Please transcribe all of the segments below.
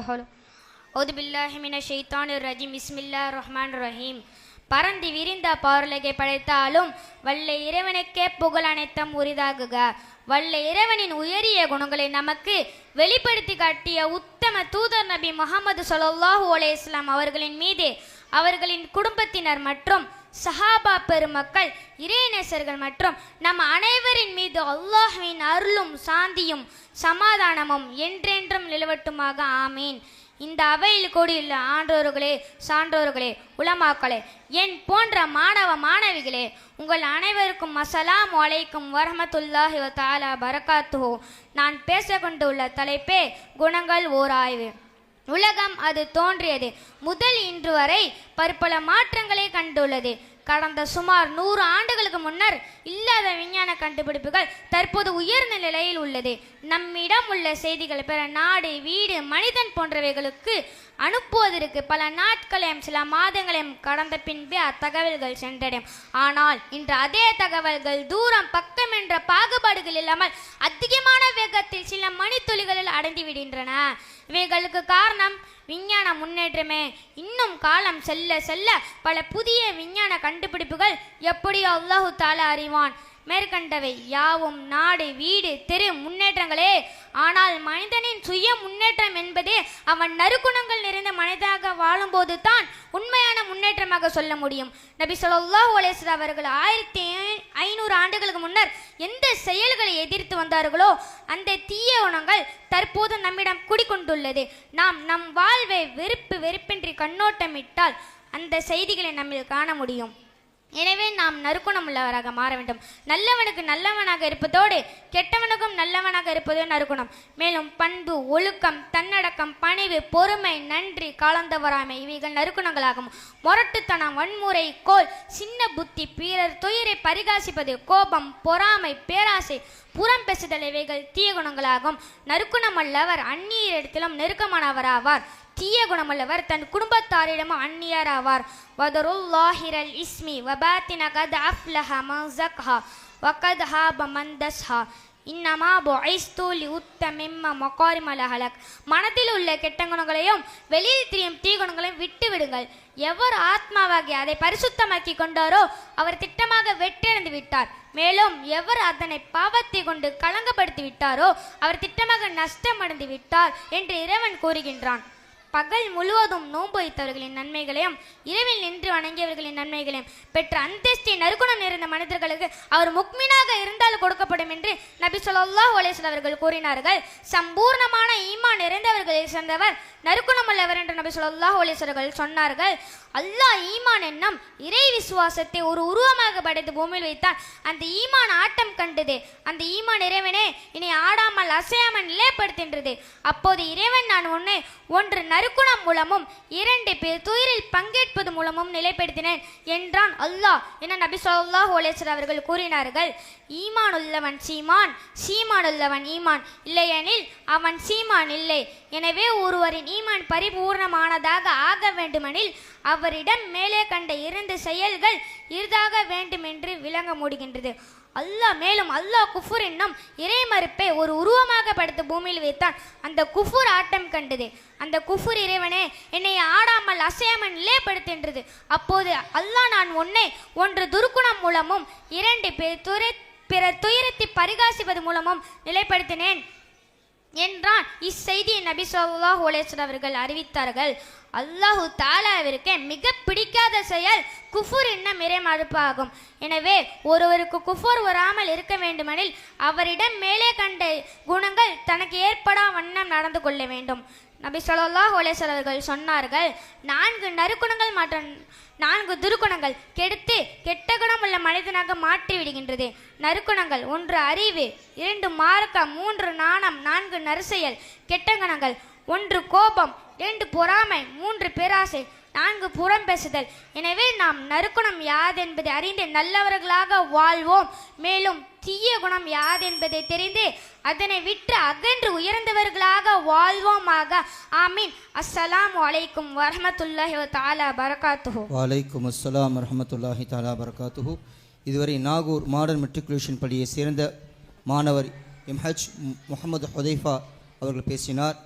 ولا حول أعوذ بالله من الشيطان الرجيم بسم الله الرحمن الرحيم பரந்தி விரிந்த பார்லகை படைத்தாலும் வல்ல இறைவனுக்கே புகழ் அனைத்தும் உரிதாகுக வல்ல இறைவனின் உயரிய குணங்களை நமக்கு வெளிப்படுத்தி காட்டிய உத்தம தூதர் நபி முகமது ஸல்லல்லாஹு அலைஹி வஸல்லம் அவர்களின் மீது அவர்களின் குடும்பத்தினர் மற்றும் சஹாபா பெருமக்கள் இறைநேசர்கள் மற்றும் நம் அனைவரின் மீது அல்லாஹ்வின் அருளும் சாந்தியும் சமாதானமும் என்றென்றும் நிலவட்டுமாக. ஆமீன். இந்த அவையில் கூடியுள்ள ஆன்றோர்களே சான்றோர்களே உலமாக்களே என் போன்ற மாணவ மாணவிகளே உங்கள் அனைவருக்கும் அசலாம் அலைக்கும் வரமத்துல்லாஹி தாலா தஆலா நான் பேச கொண்டுள்ள தலைப்பே குணங்கள் ஓர் ஆய்வு உலகம் அது தோன்றியது. முதல் இன்று வரை பற்பல மாற்றங்களை கண்டுள்ளது. கடந்த சுமார் நூறு ஆண்டுகளுக்கு முன்னர் இல்லாத விஞ்ஞான கண்டுபிடிப்புகள் தற்போது உயர்ந்த நிலையில் உள்ளது. நம்மிடம் உள்ள செய்திகளை பெற நாடு வீடு மனிதன் போன்றவைகளுக்கு அனுப்புவதற்கு பல நாட்களையும் சில மாதங்களையும் கடந்த பின்பே அத்தகவல்கள் சென்றடையும். ஆனால் இன்று அதே தகவல்கள் தூரம் பக்கம் என்ற பாகுபாடுகள் இல்லாமல் அதிகமான வேகத்தில் சில மணித்துளிகளில் அடைந்து விடுகின்றன இவைகளுக்கு காரணம் விஞ்ஞான முன்னேற்றமே. இன்னும் காலம் செல்ல செல்ல பல புதிய விஞ்ஞான கண்டுபிடிப்புகள் எப்படியோ அல்லாஹு தாலா அறிவான். மேற்கண்டவை யாவும் நாடு வீடு தெரு முன்னேற்றங்களே. ஆனால் மனிதனின் சுய முன்னேற்றம் என்பதே அவன் நறுக்குணங்கள் நிறைந்த மனிதனாக வாழும்போது தான் உண்மையான முன்னேற்றமாக சொல்ல முடியும். நபி ஸல்லல்லாஹு அலைஹி அவர்கள் ஆயிரத்தி ஐநூறு ஆண்டுகளுக்கு முன்னர் எந்த செயல்களை எதிர்த்து வந்தார்களோ அந்த தீய குணங்கள் தற்போது நம்மிடம் குடிக்கொண்டுள்ளது நாம் நம் வாழ்வை வெறுப்பு வெறுப்பின்றி கண்ணோட்டமிட்டால் அந்த செய்திகளை நம்மில் காண முடியும். எனவே நாம் நறுக்குணம் உள்ளவராக மாற வேண்டும். நல்லவனுக்கு நல்லவனாக இருப்பதோடு கெட்டவனுக்கும் நல்லவனாக இருப்பதோ நறுக்குணம். மேலும் பண்பு ஒழுக்கம் தன்னடக்கம் பணிவு பொறுமை நன்றி காலந்தவராமை இவைகள் நறுக்குணங்களாகும். முரட்டுத்தனம் வன்முறை கோல் சின்ன புத்தி பிறர் துயரை பரிகாசிப்பது கோபம் பொறாமை பேராசை புறம் பேசுதல் இவைகள் தீய குணங்களாகும். நறுக்குணம் அல்லவர் அந்நியரிடத்திலும் நெருக்கமானவராவார். தீய குணமுள்ளவர் தன் குடும்பத்தாரிடமும் அந்நியர் ஆவார். வதருல்லாஹிரல் இஸ்மி வபாத்தின கத் அஃப்லஹ மசக்ஹா வகத் ஹாப மந்தஸ்ஹா இன்னமா பொய்ஸ்தூலி உத்த உத்தமிம்ம மொக்காரிமல ஹலக் மனத்தில் உள்ள கெட்ட குணங்களையும் வெளியில் திரியும் தீ குணங்களையும் விட்டு விடுங்கள். எவர் ஆத்மாவாகி அதை பரிசுத்தமாக்கி கொண்டாரோ அவர் திட்டமாக வெட்டெறிந்து விட்டார். மேலும் எவர் அதனை பாவத்தை கொண்டு களங்கப்படுத்தி விட்டாரோ அவர் திட்டமாக நஷ்டமடைந்து விட்டார் என்று இறைவன் கூறுகின்றான். பகல் முழுவதும் நோன்பு வைத்தவர்களின் நன்மைகளையும் இரவில் நின்று வணங்கியவர்களின் நன்மைகளையும் பெற்ற அந்தஸ்தை நறுக்குணம் நிறைந்த மனிதர்களுக்கு அவர் முக்மீனாக இருந்தால் கொடுக்கப்படும் என்று நபி சொல்லா ஒலேசல் அவர்கள் கூறினார்கள். சம்பூர்ணமான ஈமான் நிறைந்தவர்களை சேர்ந்தவர் நறுக்குணமுள்ளவர் என்று நபி சொல்லா ஒலேசர்கள் சொன்னார்கள். அல்லாஹ் ஈமான் என்னும் இறை விசுவாசத்தை ஒரு உருவமாக படைத்து பூமியில் வைத்தால் அந்த ஈமான் ஆட்டம் கண்டது. அந்த ஈமான் இறைவனே இனி ஆடாமல் அசையாமல் நிலைப்படுத்தின்றது அப்போது இறைவன் நான் உன்னை ஒன்று நறுக்குணம் மூலமும் இரண்டு பேர் துயரில் பங்கேற்பது மூலமும் நிலைப்படுத்தினேன் என்றான் அல்லாஹ். என நபி ஸல்லல்லாஹு அலைஹி அவர்கள் கூறினார்கள் ஈமான் உள்ளவன் சீமான் சீமான் உள்ளவன் ஈமான் இல்லையெனில் அவன் சீமான் இல்லை. எனவே ஒருவரின் ஈமான் பரிபூர்ணமானதாக ஆக வேண்டுமெனில் அவரிடம் மேலே கண்ட இரண்டு செயல்கள் இருதாக வேண்டுமென்று விளங்க முடிகின்றது. அல்லாஹ் மேலும் அல்லாஹ் குஃபுர் என்னும் இறைமறுப்பை ஒரு உருவமாக படுத்த பூமியில் வைத்தான். அந்த குஃபுர் ஆட்டம் கண்டது. அந்த குஃபுர் இறைவனே என்னை ஆடாமல் அசையாமல் நிலைப்படுத்துகின்றது. அப்போது அல்லாஹ் நான் உன்னை ஒன்று துருக்குணம் மூலமும் இரண்டு பேர் துரை பிறர் துயரத்தை பரிகாசிப்பது மூலமும் நிலைப்படுத்தினேன் என்றான். இச்செய்தியை நபி ஸல்லல்லாஹு அலைஹி அவர்கள் அறிவித்தார்கள். அல்லாஹு தாலாவிற்கு மிக பிடிக்காத செயல் குஃபுர் என்னும் இறைமறுப்பாகும் எனவே ஒருவருக்கு குஃபுர் வராமல் இருக்க வேண்டுமெனில் அவரிடம் மேலே கண்ட குணங்கள் தனக்கு ஏற்படா வண்ணம் நடந்து கொள்ள வேண்டும். நபி சொல்லாஹ் ஒலேசலவர்கள் சொன்னார்கள் நான்கு நறுக்குணங்கள் மற்றும் நான்கு துருக்குணங்கள் கெடுத்து கெட்ட குணம் உள்ள மனிதனாக மாற்றி விடுகின்றது. நறுக்குணங்கள் ஒன்று அறிவு இரண்டு மார்க்கம் மூன்று நாணம் நான்கு நறுசெயல் கெட்ட குணங்கள் ஒன்று கோபம் இரண்டு பொறாமை மூன்று பேராசை நான்கு புறம் பேசுதல். எனவே நாம் நறுக்குணம் யாதென்பதை அறிந்து நல்லவர்களாக வாழ்வோம். மேலும் தீய குணம் யாதென்பதை தெரிந்து அதனை விட்டு அகன்று உயர்ந்தவர்களாக வாழ்வோமாக. ஆமீன். அஸ்ஸலாம் அலைக்கும் வரமத்துல்லாஹி தாலா பரகாத்துஹு. வலைக்கும் அஸ்ஸலாம் வரமத்துல்லாஹி தாலா பரகாத்துஹு. இதுவரை நாகூர் மாடர்ன் மெட்ரிகுலேஷன் பள்ளியை சேர்ந்த மாணவர் எம்ஹெச் முகமது ஹுதைஃபா அவர்கள் பேசினார்.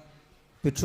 വിക്ഷു